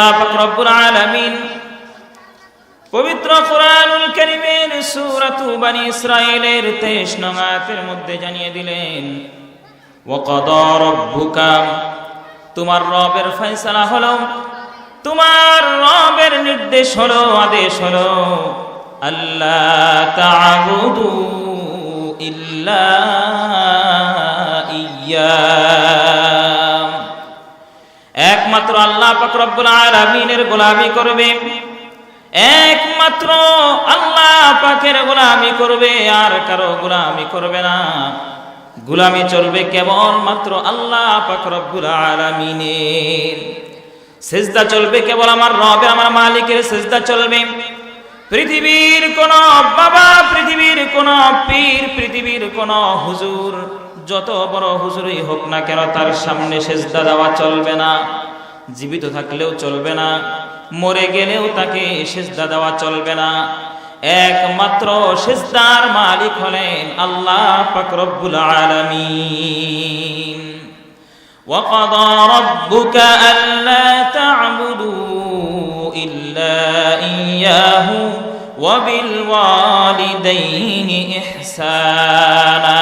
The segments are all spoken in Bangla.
আল্লাহ রব্বুল আলামিন পবিত্র কোরআনুল কারীমের সূরাতু বানি ইসরাঈলের 23 নং আয়াতের মধ্যে জানিয়ে দিলেন, ওয়াকাদা রাব্বুকা তোমার রবের ফয়সালা হলো, তোমার রবের নির্দেশ হলো, আদেশ হলো আল্লাহ তা'বুদু ইল্লা ইয়্যা একমাত্র আল্লাহ পাক রব্বুল আলামিনের গোলামি করবে। একমাত্র আল্লাহ পাকের গোলামি করবে, আর কারও গোলামি করবে না। গোলামি চলবে কেবল মাত্র আল্লাহ পাক রব্বুল আলামিনের। সেজদা চলবে কেবল আমার রবে আমার মালিকের সেজদা চলবে। পৃথিবীর কোন বাবা, পৃথিবীর কোন পীর, পৃথিবীর কোন হুজুর যত বড় হুজুরই হোক না কেন তার সামনে সেজদা দেওয়া চলবে না জীবিত থাকলেও চলবে না মরে গেলেও তাকে সেজদা দেওয়া চলবে না একমাত্র সেজদার মালিক হলেন আল্লাহ পাক রব্বুল আলামিন وقضى ربك ألا تعبدوا إلا إياه وبالوالدين إحسانا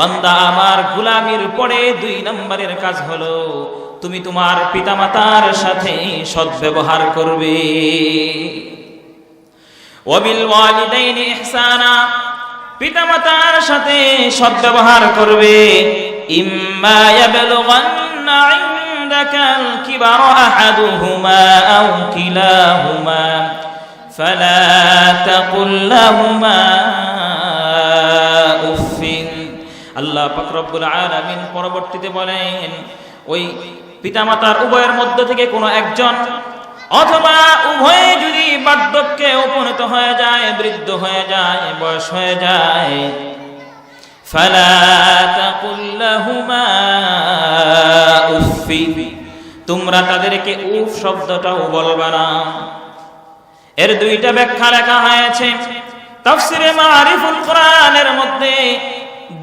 বান্দা আমার গুলামির পরে দুই নম্বরের কাজ হলো, তুমি তোমার পিতামাতার সাথে সদ্ব্যবহার করবে। ওয়াবিল ওয়ালিদাইনি ইহসানা, পিতামাতার সাথে সদ্ব্যবহার করবে। ইম্মা ইয়াবলুগান্না ইনদাকাল কিবার আহাদুহুমা আও কিলাহুমা, ফালা তাকুল লাহুমা। আল্লাহ পাক রব্বুল আলামিন পরবর্তীতে বলেন, ওই পিতামাতার উভয়ের মধ্য থেকে কোনো একজন অথবা উভয়ে যদি বার্ধক্যে উপনীত হয়ে যায়, বৃদ্ধ হয়ে যায়, বয়স হয়ে যায় তোমরা তাদেরকে উফ শব্দটাও বলবা না। এর দুইটা ব্যাখ্যা লেখা হয়েছে। তাফসিরে মারিফুল কোরআনের মধ্যে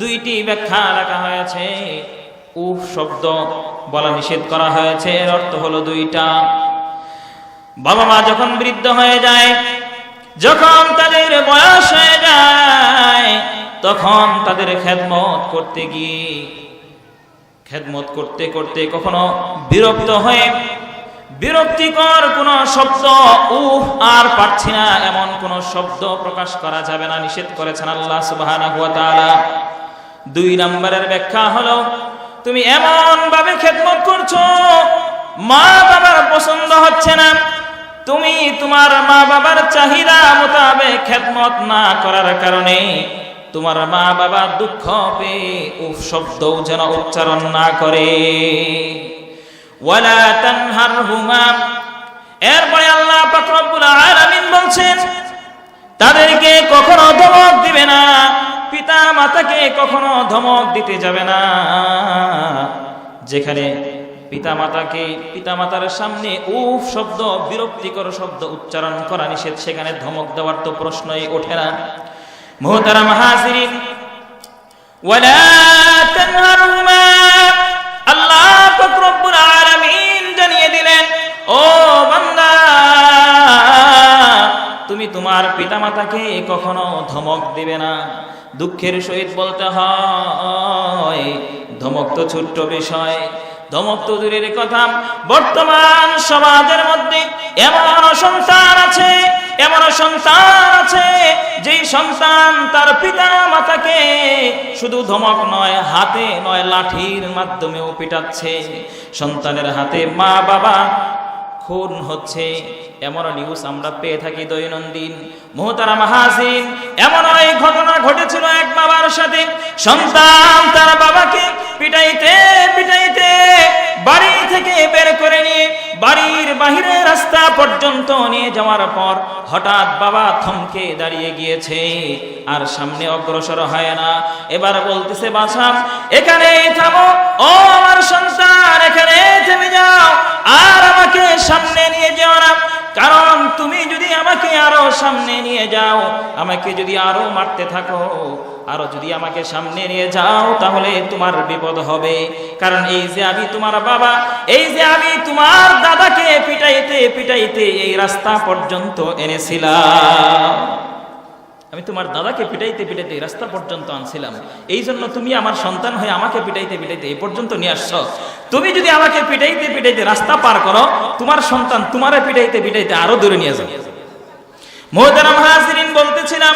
দুইটি ব্যাখ্যা রাখা হয়েছে। উফ শব্দ বলা নিষেধ করা হয়েছে, এর অর্থ হলো দুইটা। বাবা মা যখন বৃদ্ধ হয়ে যায়, যখন তাদের বয়স হয়ে যায়, তখন তাদের খেদমত করতে গিয়ে, খেদমত করতে করতে কখনো বিরক্ত হয়ে বিরক্তিকর কোন শব্দ, উহ, আর পারছি না এমন কোন শব্দ প্রকাশ করা যাবে না, নিষেধ করেছেন আল্লাহ তাআলা। দুই নম্বরের ব্যাখ্যা হলো, তুমি এমন ভাবে খেদমত করছ, মা বাবার পছন্দ হচ্ছে না। তুমি তোমার মা বাবার চাহিদা মোতাবেক খেদমত না করার কারণে তোমার মা বাবা দুঃখ পেয়ে উফ, শব্দও যেন উচ্চারণ না করে। ওয়ালা তানহারহুমা। এরপরে আল্লাহ পাক রব্বুল আলামিন বলছেন, তাদেরকে কখনো ধমক দিবে না পিতা মাতাকে কখনো ধমক দিতে যাবে না। যেখানে পিতা মাতাকে পিতা মাতার সামনে উফ শব্দ, বিরক্তিকর শব্দ উচ্চারণ করা নিষেধ, সেখানে ধমক দেওয়ার তো প্রশ্নই ওঠে না। মোহতারাম হাজিরিন, ওয়ালা পিতামাতাকে কখনো ধমক দিবে না। দুঃখের সহিত বলতে হয়, ধমক তো ছোট্ট বিষয়, ধমক তো দূরের কথা। বর্তমান সমাজের মধ্যে এমন সন্তান আছে, এমন সন্তান সন্তান তার পিতা মাতাকে শুধু ধমক নয়, হাতে নয়, লাঠির মাধ্যমেও পিটাচ্ছে। সন্তানের হাতে মা বাবা খুন হচ্ছে। এমন নিউজ আমরা পেয়ে থাকি দৈনন্দিন। মোহতারা মাহাজিন, এমন এই ঘটনা ঘটেছিল এক বাবার সাথে। সন্তান তার বাবাকে পিটাইতে পিটাইতে বাড়ি থেকে বের করে নিয়ে বাড়ির বাহিরে রাস্তা পর্যন্ত নিয়ে যাওয়ার পর হঠাৎ বাবা থমকে দাঁড়িয়ে গিয়েছে আর সামনে অগ্রসর হয় না। এবার বলতেছে বাসা এখানে থামো। ও আমার সন্তান এখানে থেমে যাও। আর আমাকে সামনে নিয়ে যেও না। কারণ তুমি যদি আমাকে আরও সামনে নিয়ে যাও, আমাকে যদি আরও মারতে থাকো আরও যদি আমাকে সামনে নিয়ে যাও, তাহলে তোমার বিপদ হবে। কারণ এই যে আমি তোমার বাবা, এই যে আমি তোমার দাদাকে পিটাইতে পিটাইতে এই রাস্তা পর্যন্ত এনেছিলাম। আমি তোমার দাদাকে পিটাইতে পিটাইতে রাস্তা পর্যন্ত আনছিলাম। এই জন্য তুমি আমার সন্তান হয়ে আমাকে পিটাইতে পিটাইতে এই পর্যন্ত নিয়ে আসছ। তুমি যদি আমাকে পিটাইতে পিটাইতে রাস্তা পার করো, তোমার সন্তান তোমারে পিটাইতে পিটাইতে আরও দূরে নিয়ে যাবে। মোহতারাম হাজিরিন বলতেছিলাম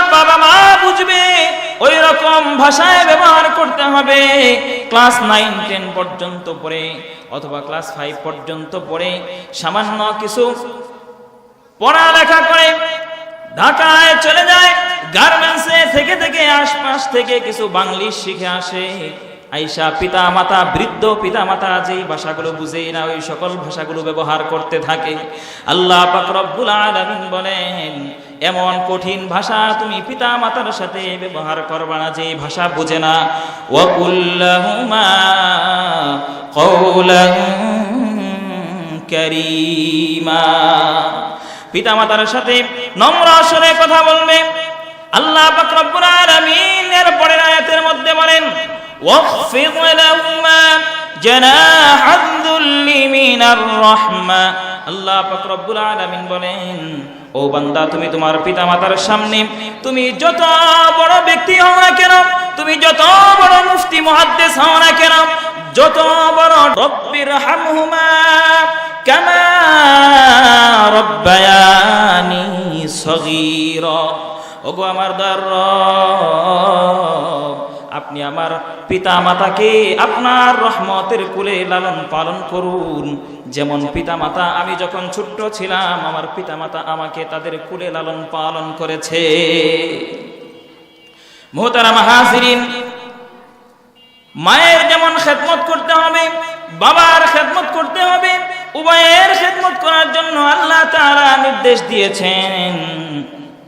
বাবা মা বুঝবে ওই রকম ভাষায় ব্যবহার করতে হবে। ক্লাস নাইন, টেন পর্যন্ত পড়ে, অথবা ক্লাস ফাইভ পর্যন্ত পড়ে, সামান্য কিছু পড়ালেখা করে ঢাকায় চলে যায়, গার্মেন্টসে থেকে থেকে আশপাশ থেকে কিছু বাংলিশ শিখে আসে। আইসা পিতা মাতা বৃদ্ধ পিতা মাতা যেই ভাষাগুলো বুঝেই না, ওই সকল ভাষাগুলো ব্যবহার করতে থাকে। আল্লাহ পাক বলেন এমন কঠিন ভাষা তুমি পিতা মাতার সাথে ব্যবহার করবা না, যে ভাষা বুঝে না। পিতা মাতার সাথে নম্র আসরে কথা বলবে। আল্লাহ পাক রব্বুল আলামিন এর পরের আয়াতের মধ্যে বলেন ওয়াখফিদ লাহুমা জানাহ আযুল্লি মিনার রাহমা। আল্লাহ পাক রব্বুল আলামিন বলেন, ও বান্দা, তুমি তোমার পিতা মাতার সামনে, তুমি যত বড় ব্যক্তি হও না কেন, তুমি যত বড় মুফতি, মুহাদ্দিস হও না কেন, যত বড় রব্বির হামহুমা, কামা রব্বায়ানি সগীরা। ওগো আমার দর আপনি আমার পিতা মাতাকে আপনার রহমতের কুলে লালন পালন করুন। যেমন পিতা মাতা আমি যখন ছোট্ট ছিলাম, আমার পিতা মাতা আমাকে তাদের কুলে লালন পালন করেছে। মোহতারা মাহাজিরিন মায়ের যেমন খেদমত করতে হবে, বাবার খেদমত করতে হবে, উভয়ের খেদমত করার জন্য আল্লাহ তারা নির্দেশ দিয়েছেন।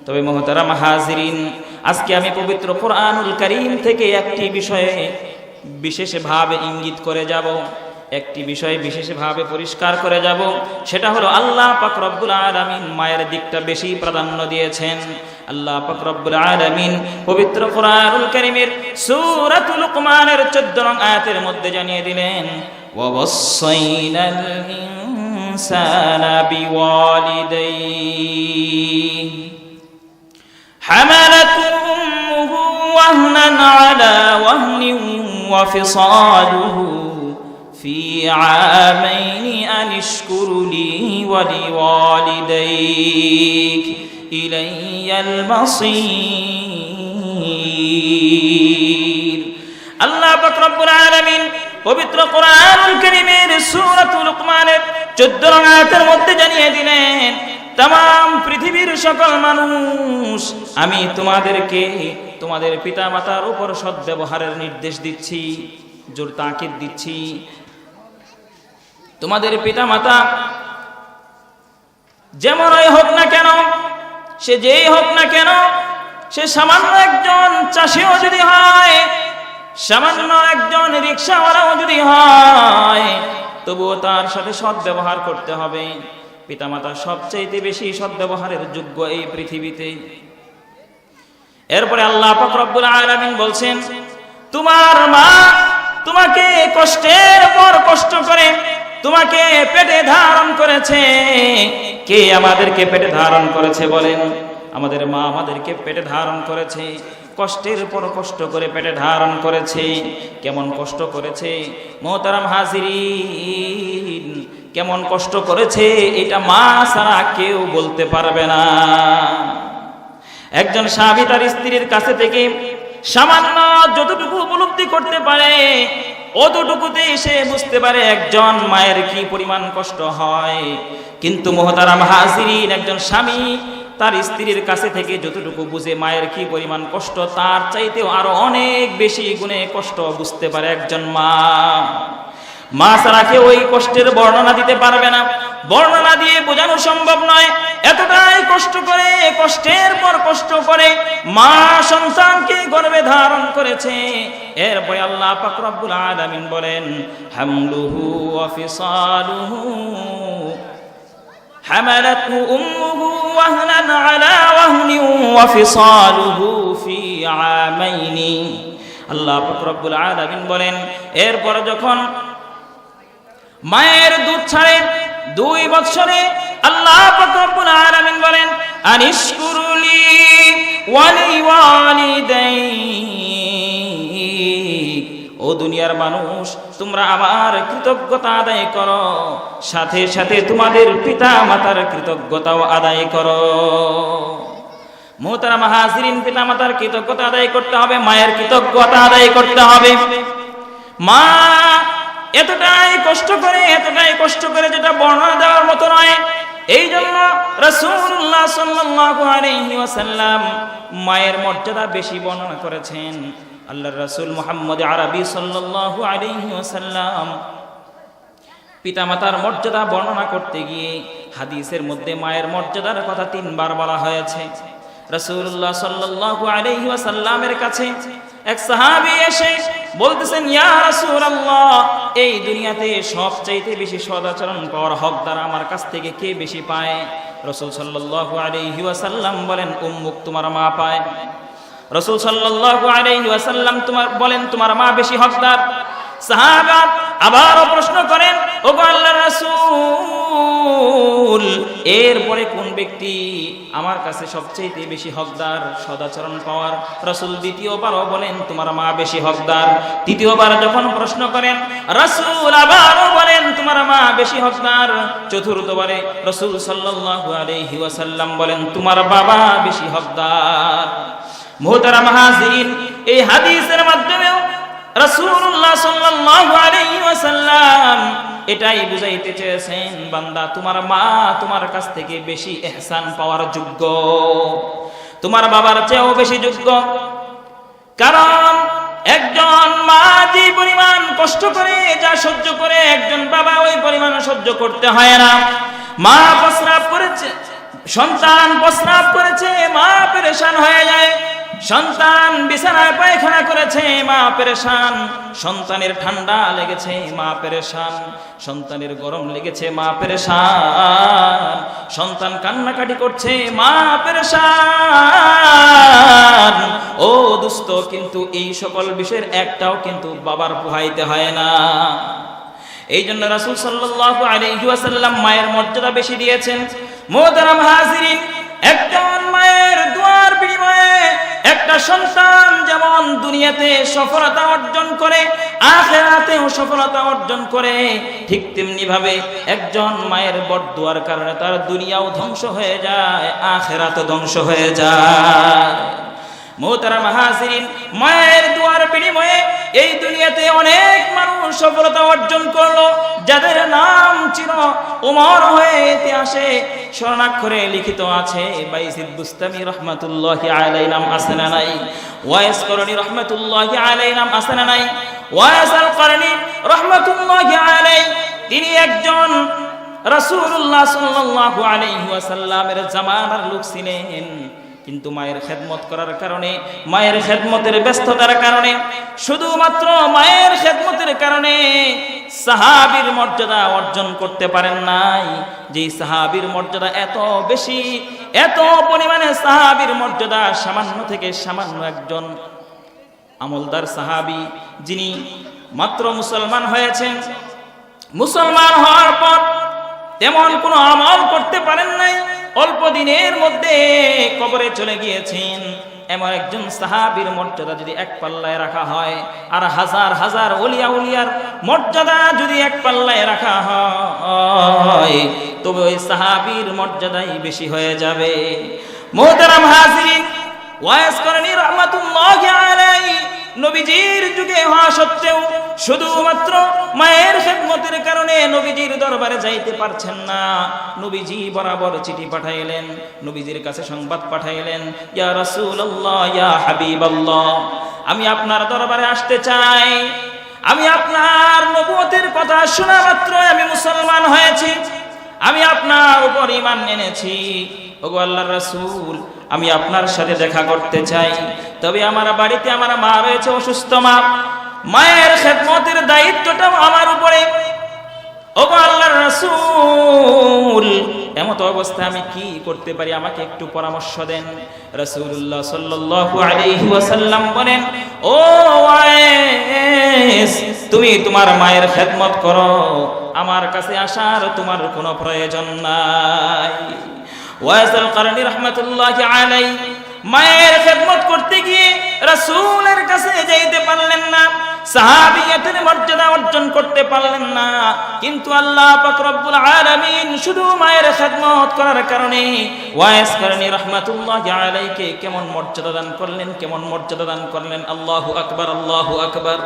তবে মহতারা মাহাজিরিন আজকে আমি পবিত্র কোরআনুল করিম থেকে একটি বিষয়ে বিশেষভাবে ইঙ্গিত করে যাব, একটি বিষয় বিশেষভাবে পরিষ্কার করে যাব। সেটা হলো আল্লাহ পাক রব্বুল আলামিন মায়ের দিকটা বেশি প্রাধান্য দিয়েছেন। আল্লাহ পাক রব্বুল আলামিন পবিত্র কোরআনুল কারীমের সূরাতুল লুকমানের 14 নং আয়াতের মধ্যে জানিয়ে দিলেন ওয়াসাইনাল ইনসানা বিওয়ালিদাইহি حملته أمه وهنا على وهن وفصاله في عامين أن اشكر لي ولوالديك إلي المصير আল্লাহ পাক রব্বুল আলামিন পবিত্র কোরআনুল কারীমের সূরাতুল লুকমানের 14 আয়াতের মধ্যে জানিয়ে দিলেন তাম পৃথিবীর সকল মানুষ আমি তোমাদেরকে, তোমাদের পিতা মাতার উপর সদ্ব্যবহারের নির্দেশ দিচ্ছি, জোর তাকিদ দিচ্ছি। তোমাদের পিতা মাতা যেমনই হোক না কেন, সে যেই হোক না কেন, সে সামান্য একজন চাষিও যদি হয়, সামান্য একজন রিক্সাওয়ালাও যদি হয়, তবুও তার সাথে সৎ ব্যবহার করতে হবে। পিতামাতা সবচাইতে বেশি সদ্ব্যবহারের যোগ্য এই পৃথিবীতে। এরপরে আল্লাহ পাক রব্বুল আলামিন বলছেন, তোমার মা তোমাকে কষ্টের পর কষ্ট করে তোমাকে পেটে ধারণ করেছে। কে আমাদেরকে পেটে ধারণ করেছে বলেন? আমাদের মা আমাদেরকে পেটে ধারণ করেছে, কষ্টের পর কষ্ট করে পেটে ধারণ করেছে। কেমন কষ্ট করেছে? মোহতারাম হাজিরিন, কেমন কষ্ট করেছে? এটা মা ছাড়া কেউ বলতে পারবে না। একজন স্বামী তার স্ত্রীর কাছে থেকে সামান্য যতটুকু উপলব্ধি করতে পারে অতটুকুতে সে বুঝতে পারে একজন মায়ের কি পরিমাণ কষ্ট হয়। কিন্তু মোহতারাম হাজিরিন, একজন স্বামী তার স্ত্রীর কাছে থেকে যতটুকু বুঝে মায়ের কি পরিমাণ কষ্ট, তার চাইতেও আরও অনেক বেশি গুণে কষ্ট বুঝতে পারে একজন মা। মা ছাড়া ওই কষ্টের বর্ণনা দিতে পারবে না। বর্ণনা দিয়ে বোঝানো সম্ভব নয়। এতটাই কষ্ট করে, কষ্টের পর কষ্ট করে মা সন্তানকে গর্বে ধারণ করেছে। এর বই আল্লাহ পাক রব্বুল আলামিন বলেন, হামলুহু ওয়া ফিসালুহু হামালাতহু উম্মুহু ওয়াহনান আলা ওয়াহনি ওয়া ফিসালুহু ফি আমাইনি। আল্লাহ পাক রব্বুল আলামিন বলেন, এরপর যখন মায়ের দুধ ছাড়ে দুই বছরে আল্লাহ আলামিন বলেন, আনিশকুরুলি ওয়ালি ওয়ালিদাই ও দুনিয়ার মানুষ, তোমরা আমার কৃতজ্ঞতা আদায় করো, সাথে সাথে তোমাদের পিতা মাতার কৃতজ্ঞতাও আদায় করো। মোহতারা মাহাজিরিন পিতা মাতার কৃতজ্ঞতা আদায় করতে হবে, মায়ের কৃতজ্ঞতা আদায় করতে হবে। মা এতটাই কষ্ট করে, এতটাই কষ্ট করে যেটা বর্ণনা দেওয়ার মতো নয়। এই জন্য আলাইহি ওয়াসাল্লাম মায়ের মর্যাদা বেশি বর্ণনা করেছেন। আল্লাহর রাসূল মুহাম্মদ আরবি সাল্লাল্লাহু আলাইহি ওয়াসাল্লাম পিতামাতার মর্যাদা বর্ণনা করতে গিয়ে হাদিসের মধ্যে মায়ের মর্যাদার কথা তিনবার বলা হয়েছে। রাসূলুল্লাহ সাল্লাল্লাহু আলাইহি ওয়াসাল্লামের কাছে এক সাহাবী এসে বলতেছেন, ইয়া এই দুনিয়াতে সবচাইতে বেশি সদাচরণ পাওয়ার হকদার আমার কাছ থেকে কে বেশি পায়? রসুল ওয়াসাল্লাম বলেন, উম্মুক তোমার মা পায়। রসুল সাল্লাল্লাহু আলাইহি তোমার বলেন, তোমার মা বেশি হকদার। সাহাবা আবারও প্রশ্ন করেন, ওগো আল্লাহর রাসূল, এরপরে কোন ব্যক্তি আমার কাছে সবচেয়ে বেশি হকদার সদাচরণ পাওয়ার? রসুল দ্বিতীয়বারও বলেন, তোমার মা বেশি হকদার। তৃতীয়বার যখন প্রশ্ন করেন, রসুল আবারও বলেন, তোমার মা বেশি হকদার? চতুর্থবারে রসুল সাল্লাল্লাহু আলাইহি ওয়াসাল্লাম বলেন, তোমার বাবা বেশি হকদার। মোহতারা মাহাজিন এই হাদিসের মাধ্যমেও রাসূলুল্লাহ সাল্লাল্লাহু আলাইহি ওয়াসাল্লাম এটাই বুঝাইতে চেয়েছেন, বান্দা, তোমার মা তোমার কাছ থেকে বেশি ইহসান পাওয়ার যোগ্য। তোমার বাবার চেয়েও বেশি যোগ্য। কারণ একজন মা যে পরিমাণ কষ্ট করে, যা সহ্য করে, একজন বাবা ওই পরিমাণ সহ্য করতে হয় না। মা প্রস্রাব করেছে, সন্তান প্রস্রাব করেছে, মা পরেশান হয়ে যায়। সন্তান বিছানায় পায়খানা করেছে, মা পেরেশান। সন্তানের ঠান্ডা লেগেছে, মা পেরেশান। সন্তানের গরম লেগেছে, মা পেরেশান। সন্তান কান্নাকাটি করছে, মা পেরেশান। ও দুস্থ, কিন্তু এই সকল বিষয়ের একটাও কিন্তু বাবার পোহাইতে হয় না। এই জন্য রাসূল সাল্লাল্লাহু আলাইহি ওয়াসাল্লাম মায়ের মর্যাদা বেশি দিয়েছেন। মোহতারাম হাজিরিন, একজন মায়ের দুয়ার বিনিময়ে একটা সন্তান যেমন দুনিয়াতে সফলতা অর্জন করে, আখেরাতেও সফলতা অর্জন করে, ঠিক তেমনি ভাবে একজন মায়ের বটদুয়ার কারণে তার দুনিয়াও ধ্বংস হয়ে যায়, আখেরাতও ধ্বংস হয়ে যায়। মায়ের দুয়ার বিনিময়ে এই দুনিয়াতে অনেক মানুষ সফলতা অর্জন করল, যাদের নাম ছিল ওমর হয়ে ইতিহাসে স্বর্ণাক্ষরে লিখিত আছে আছে না নাই? করণী আছে না নাই? আল করণী তিনি একজন রাসূলুল্লাহ সাল্লাল্লাহু আলাইহি জামানার লোক ছিলেন। কিন্তু মায়ের খেদমত করার কারণে, মায়ের খেদমতের ব্যস্ততার কারণে, শুধুমাত্র মায়ের খেদমতের কারণে সাহাবীর মর্যাদা অর্জন করতে পারেন নাই। যে সাহাবীর মর্যাদা এত বেশি, এত পরিমাণে সাহাবীর মর্যাদা সামান্য থেকে সামান্য একজন আমলদার সাহাবী, যিনি মাত্র মুসলমান হয়েছেন। মুসলমান হওয়ার পর তেমন কোনো আমল করতে পারেন নাই। অল্প দিনের মধ্যে কবরে চলে গিয়েছেন। এমন একজন সাহাবীর মর্যাদা যদি এক পাল্লায় রাখা হয়, আর হাজার হাজার অলিয়া উলিয়ার মর্যাদা যদি এক পাল্লায় রাখা হয়, তবে ওই সাহাবীর মর্যাদাই বেশি হয়ে যাবে। মোহতারাম হাজিরিন, ওয়াইস করেনি রহমাতুল্লাহি আলাইহি। নবীজির যুগে হওয়া সত্ত্বেও শুধুমাত্র মায়ের খেদমতের কারণে নবীজির দরবারে যাইতে পারছেন না। নবীজি বরাবর চিঠি পাঠাইলেন, নবীজির কাছে সংবাদ পাঠাইলেন, ইয়া রাসূলুল্লাহ, ইয়া হাবিবাল্লাহ, আমি আপনার দরবারে আসতে চাই। আমি আপনার নবুয়তের কথা শোনা মাত্র আমি মুসলমান হয়েছি। আমি আপনার উপর ইমান এনেছি। ওগো আল্লাহর রাসূল, আমি আপনার সাথে দেখা করতে চাই। তবে আমার বাড়িতে আমার মা রয়েছে অসুস্থ মা। মায়ের খেদমতের দায়িত্বটাও আমার উপরে। ওগো আল্লাহর রাসূল, এমত অবস্থায় আমি কি করতে পারি? আমাকে একটু পরামর্শ দেন। রাসূলুল্লাহ সাল্লাল্লাহু আলাইহি ওয়াসাল্লাম বলেন, ও তুমি তোমার মায়ের খেদমত করো। আমার কাছে আসার তোমার কোনো প্রয়োজন নাই। ওয়াসাল কারণী রহমতুল্লাহ আলাই মায়ের খেদমত করতে গিয়ে রাসূলের কাছে যাইতে পারলেন না সাহাবিয়াতের মর্যাদা অর্জন করতে পারলেন না। কিন্তু আল্লাহ পাক রব্বুল আলামিন শুধু মায়ের খেদমত করার কারণে ওয়াইস কারণী রহমাতুল্লাহ আলাইকে কেমন মর্যাদা দান করলেন, কেমন মর্যাদা দান করলেন। আল্লাহু আকবার আল্লাহু আকবার।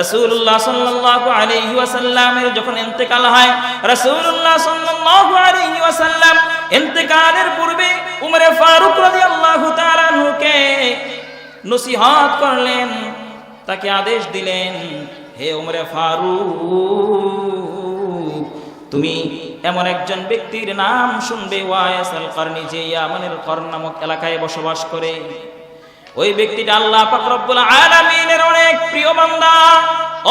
রাসূলুল্লাহ সাল্লাল্লাহু আলাইহি ওয়াসাল্লামের যখন ইন্তেকাল হয়, রাসূলুল্লাহ সাল্লাল্লাহু আলাইহি ওয়াসাল্লাম ইন্তেকালের পূর্বে উমরে ফারুক রাদিয়াল্লাহু তাআলা নুকে নসিহত করলেন, তাকে আদেশ দিলেন, হে উমরে ফারুক, তুমি এমন একজন ব্যক্তির নাম শুনবে ওয়াইস আল কারনি, যে ইয়ামানের কর নামক এলাকায় বসবাস করে। ওই ব্যক্তিটা আল্লাহ পাক রব্বুল আলামিনের অনেক প্রিয় বান্দা।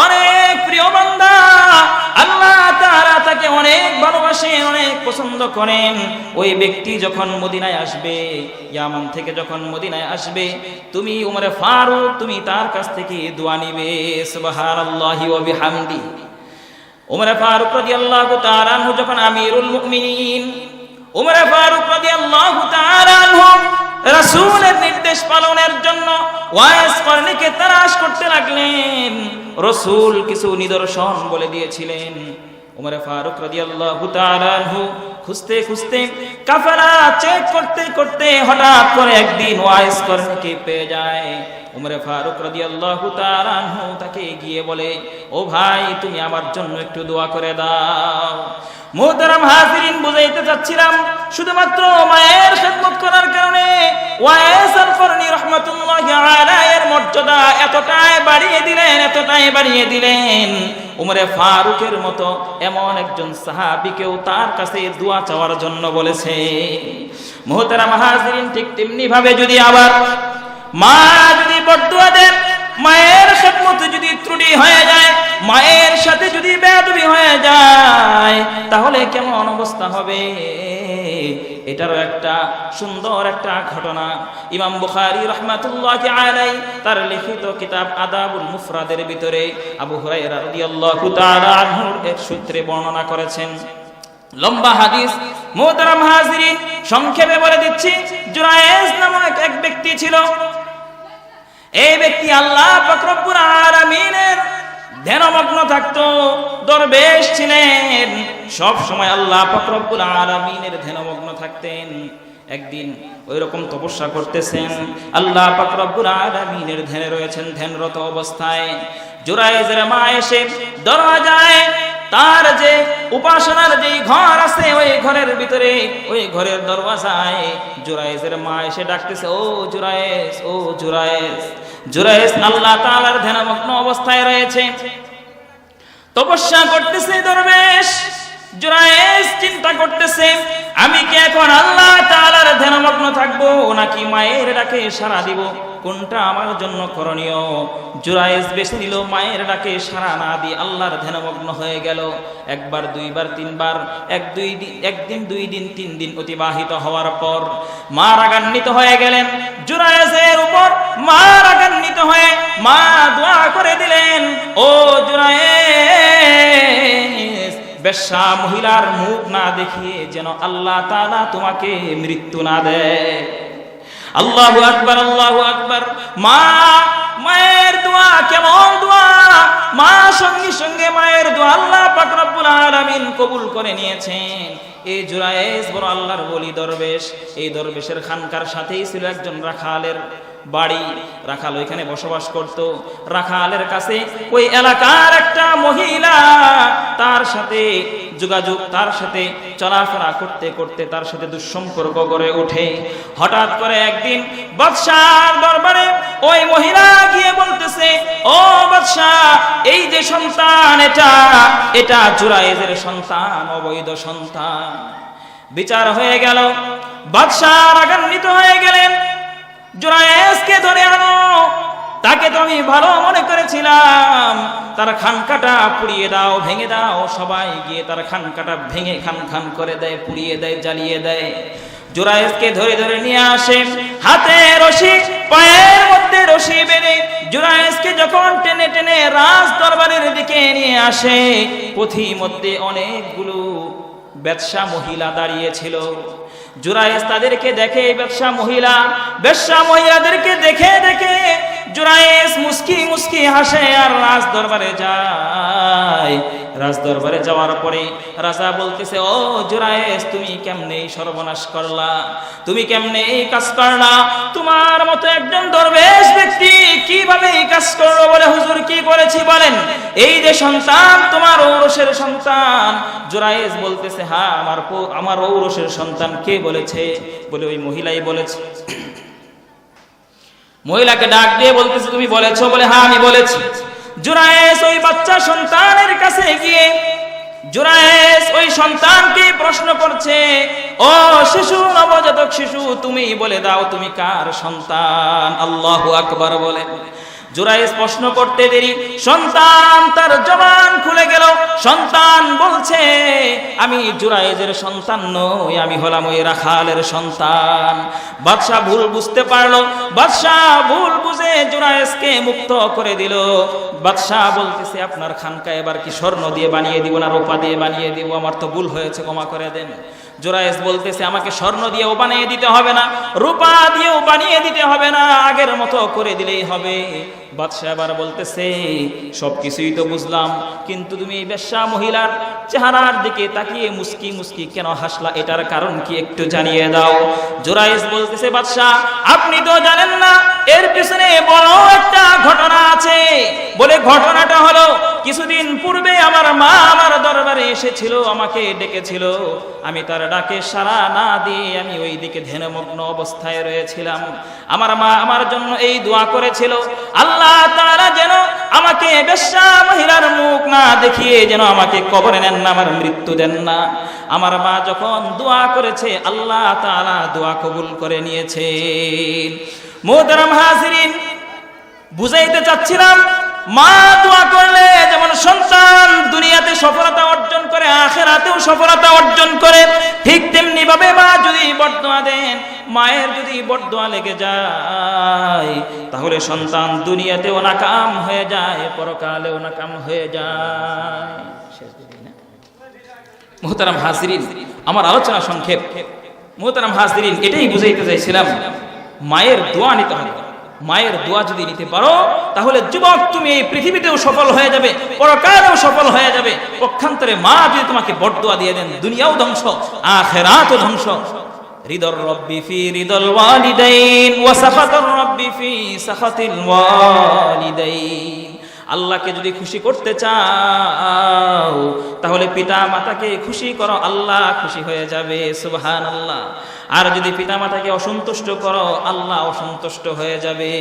অনেক প্রিয় বান্দা, আল্লাহ তাআলা তাকে অনেক ভালোবাসেন, অনেক পছন্দ করেন। ওই ব্যক্তি যখন মদিনায় আসবে ইয়ামান থেকে যখন মদিনায় আসবে, তুমি উমরে ফারুক, তুমি তার কাছ থেকে দোয়া নিবে, সুবহানাল্লাহি ওয়া বিহামদি। উমরে ফারুক রাদিয়াল্লাহু তাআলা যখন আমিরুল মুমিনিন, উমরে ফারুক রাদিয়াল্লাহু তাআলা রাসূলের নির্দেশ পালনের জন্য ওয়াইস করনিকে তারাশ করতে লাগলেন। রসূল কিছু নিদর্শন বলে দিয়েছিলেন। উমরে ফারুক রাদিয়াল্লাহু তাআলা খুঁজতে খুঁজতে কাফেলা চেক করতে করতে হঠাৎ করে একদিন ওয়াইস কর্ণীকে পেয়ে যায়। উমরে ফারুক রাদিয়াল্লাহু তাআলা তাকে গিয়ে বলে, ও ভাই, তুমি আমার জন্য একটু দোয়া করে দাও। মোহতারাম হাজিরিন বুঝাইতে চাচ্ছিলাম, শুধুমাত্র মায়ের খেদমত করার কারণে ওয়াইস আল করনি রহমাতুল্লাহ মর্যাদা এতটাই বাড়িয়ে দিলেন, এতটাই বাড়িয়ে দিলেন। উমরে ফারুকের মতো এমন একজন সাহাবীকেও তার কাছে দোয়া চাওয়ার জন্য বলেছে। মোহতারাম হাজিরিন ঠিক তেমনি ভাবে যদি আবার মা যদি বদুয়া দেন মায়ের খেদমতে যদি ত্রুটি হয়ে যায়, মায়ের সাথে যদি বেয়াদবি হয়ে যায়, তাহলে কেমন অবস্থা হবে? এটারও একটা সুন্দর একটা ঘটনা। ইমাম বুখারী রহমাতুল্লাহি আলাই তার লিখিত কিতাব আদাবুল মুফরাদের ভিতরে আবু হুরায়রা রাদিয়াল্লাহু তাআলা সূত্রে বর্ণনা করেছেন। লম্বা হাদিস, মোহতারাম হাজিরিন, সংক্ষেপে বলে দিচ্ছি, জুরায়েজ নামক এক ব্যক্তি ছিল এই ব্যক্তি আল্লাহ পাকরব্বুর আলামিনের ধ্যানমগ্ন থাকতো, দরবেশ ছিলেন। সব সময় আল্লাহ পাকরব্বুল আলামিনের ধ্যানমগ্ন থাকতেন। একদিন ওই রকম তপস্যা করতেছেন। আল্লাহ পাকরব্বুল আলামিনের ধ্যানে রয়েছেন ধ্যানরত অবস্থায়। জোরায়েজের মা এসে দরজায় তার যে উপাসনার যে ঘর আছে, ওই ঘরের ভিতরে, ওই ঘরের দরওয়াজায় জুরাইসের মা এসে ডাকতেছে, ও জুরাইস ও জুরাইস জুরাইস আল্লাহ তাআলার ধ্যানমগ্ন অবস্থায় রয়েছে। তপস্যা করতেছে দরবেশ। জুরায়েজ চিন্তা করতেছে, আমি কি এখন আল্লাহ তাআলার ধ্যানমগ্ন থাকব নাকি মায়ের ডাকে সাড়া দিব? কোনটা আমার জন্য করণীয়? জুরায়েজ বেছে নিল, মায়ের ডাকে সাড়া না দিয়ে আল্লাহর ধ্যানমগ্ন হয়ে গেল। একবার, দুইবার, তিনবার, এক, দুই দিন একদিন, দুই দিন, তিন দিন অতিবাহিত হওয়ার পর মা রাগান্বিত হয়ে গেলেন। জুরায়েজের উপর মা রাগান্বিত হয়ে মা দোয়া করে দিলেন, ও জুরায়েজ বেশ্যা মহিলার মুখ না দেখিয়ে যেন আল্লাহ তাআলা তোমাকে মৃত্যু না দেয়। আল্লাহু আকবর আল্লাহু আকবর। মা, মায়ের দোয়া কেমন দোয়া? মা সঙ্গে সঙ্গে মায়ের দোয়া আল্লাহ পাক রব্বুল আলামিন কবুল করে নিয়েছেন। এই জুরায়েজ বড় আল্লাহর বলি দরবেশ। এই দরবেশের খানকার সাথেই ছিল একজন রাখালের বাড়ি। রাখাল ওইখানে বসবাস করত। রাখালের কাছে ওই এলাকার একটা মহিলা, তার সাথে যোগাযোগ, তার সাথে চলাফেরা করতে করতে তার সাথে দুঃসম্পর্ক গড়ে ওঠে। হঠাৎ করে একদিন বাদশার দরবারে ওই মহিলা গিয়ে বলতেছে, ও বাদশাহ এই যে সন্তান এটা এটা জুরাইজের সন্তান, অবৈধ সন্তান। বিচার হয়ে গেল। বাদশাহ রাগান্বিত হয়ে গেলেন। জোরায়েসকে ধরে আনো। তাকে তো আমি ভালো মনে করেছিলাম। তার খানকাটা পুড়িয়ে দাও, ভেঙে দাও। সবাই গিয়ে তার খানকাটা ভেঙে খান খান করে দেয়, পুড়িয়ে দেয়, জ্বালিয়ে দেয়। জোরায়েসকে ধরে ধরে নিয়ে আসে। হাতে রশি, পায়ের মধ্যে রশি বেঁধে জোরায়েসকে যখন টেনে টেনে রাজ দরবারের দিকে নিয়ে আসে পথি মধ্যে অনেকগুলো ব্যবসা মহিলা দাঁড়িয়েছিল জুরায়েস তাদেরকে দেখে ব্যবসা মহিলা, ব্যবসা মহিলাদেরকে দেখে দেখে জুরায়েস মুস্কি মুস্কি হাসে আর রাজ দরবারে যায়। রাজ দরবারে যাওয়ার পরে রাজা বলতেছে, ও জুরায়েস, তুমি কেমনে সর্বনাশ করলা? তুমি কেমনে এই কাজ করলা? তোমার মতো একজন দরবেশ ব্যক্তি কীভাবে এই কাজ করল বলে হুজুর কি করেছি বলেন? এই যে সন্তান, তোমার ঔরসের সন্তান। জোরায়েজ বলতেছে হ্যাঁ আমার আমার ঔরসের সন্তান কে বলেছে? বলে ওই মহিলাই বলেছে। মহিলাকে ডাক দিয়ে বলতেছে, তুমি বলেছ? বলে হ্যাঁ আমি বলেছি। জুরায়েস ওই বাচ্চা সন্তানের কাছে গিয়ে জুরায়েস ওই সন্তানকে প্রশ্ন করছে, ও শিশু, নবজাতক শিশু, তুমি বলে দাও তুমি কার সন্তান? আল্লাহু আকবার বলে। জুরাইস প্রশ্ন করতে দেরি। সন্তান তার জবান খুলে গেল। সন্তান বলছে, আমি জুরাইজের সন্তান নই, আমি হলাম ওই রাখালের সন্তান। বাদশাহ ভুল বুঝতে পারল। বাদশাহ ভুল বুঝে জুরাইজকে মুক্ত করে দিল। বাদশাহ বলতেছে, আপনার খানকা এবার কি স্বর্ণ দিয়ে বানিয়ে দিব না রূপা দিয়ে বানিয়ে দিব? আমার তো ভুল হয়েছে, ক্ষমা করে দেন। জোরায়েস বলতেছে, আমাকে স্বর্ণ দিয়েও বানিয়ে দিতে হবে না, রূপা দিয়েও বানিয়ে দিতে হবে না, আগের মতো করে দিলেই হবে। বাদশাহ আবার বলতেছে সব কিছুই তো বুঝলাম, কিন্তু তুমি এই বেশ্যা মহিলার চেহারার দিকে তাকিয়ে মুস্কি মুস্কি কেন হাসলা, এটার কারণ কি একটু জানিয়ে দাও? জোরায়েস বলতেছে, বাদশাহ, আপনি তো জানেন না, এর পিছনে বড় একটা ঘটনা আছে। বলে, ঘটনাটা হলো কিছুদিন পূর্বে আমার মা আমার দরবারে এসেছিল, আমাকে ডেকেছিল। আমি তার ডাকে সারা না দিয়ে আমি ওই দিকে ধ্যানমগ্ন অবস্থায় রয়েছিলাম। আমার মা আমার জন্য এই দোয়া করেছিল, আল্লাহ তারা যেন আমাকে বেশ্যা মহিলার মুখ না দেখিয়ে যেন আমাকে কবরে নেন না, আমার মৃত্যু দেন না। আমার মা যখন দোয়া করেছে, আল্লাহ তাআলা দোয়া কবুল করে নিয়েছেন। মোহতারাম হাজিরিন, বুঝাইতে চাচ্ছিলাম মা দোয়া করলে যেমন সন্তান দুনিয়াতে সফলতা অর্জন করে, আখেরাতেও সফলতা অর্জন করে, ঠিক তেমনি ভাবে মা যদি বরদোয়া দেন, মায়ের যদি বরদোয়া লেগে যায়, তাহলে সন্তান দুনিয়াতেও নাকাম হয়ে যায়, পরকালেও নাকাম হয়ে যায়? মোহতারাম হাজরিন, আমার আলোচনা সংক্ষেপ। মোহতারাম হাজরিন, এটাই বুঝাইতে চাইছিলাম, মায়ের দোয়া নিতে হবে। মায়ের দোয়া যদি নিতে পারো, তাহলে যুবক তুমি এই পৃথিবীতেও সফল হয়ে যাবে, পরকালেও সফল হয়ে যাবে। পক্ষান্তরে মা যদি তোমাকে বট দোয়া দিয়ে দেন, দুনিয়াও ধ্বংস, আখেরাতও ধ্বংস। হৃদর ফি ওয়ালিদাইন, ওয়া সাখাতুর রব্বি ফি সাখাতিল ওয়ালিদাইন। আল্লাহকে যদি খুশি করতে চাও, তাহলে পিতা মাতাকে খুশি করো, আল্লাহ খুশি হয়ে যাবে সুবহান আল্লাহ আর যদি পিতা মাতাকে অসন্তুষ্ট করো, আল্লাহ অসন্তুষ্ট হয়ে যাবে।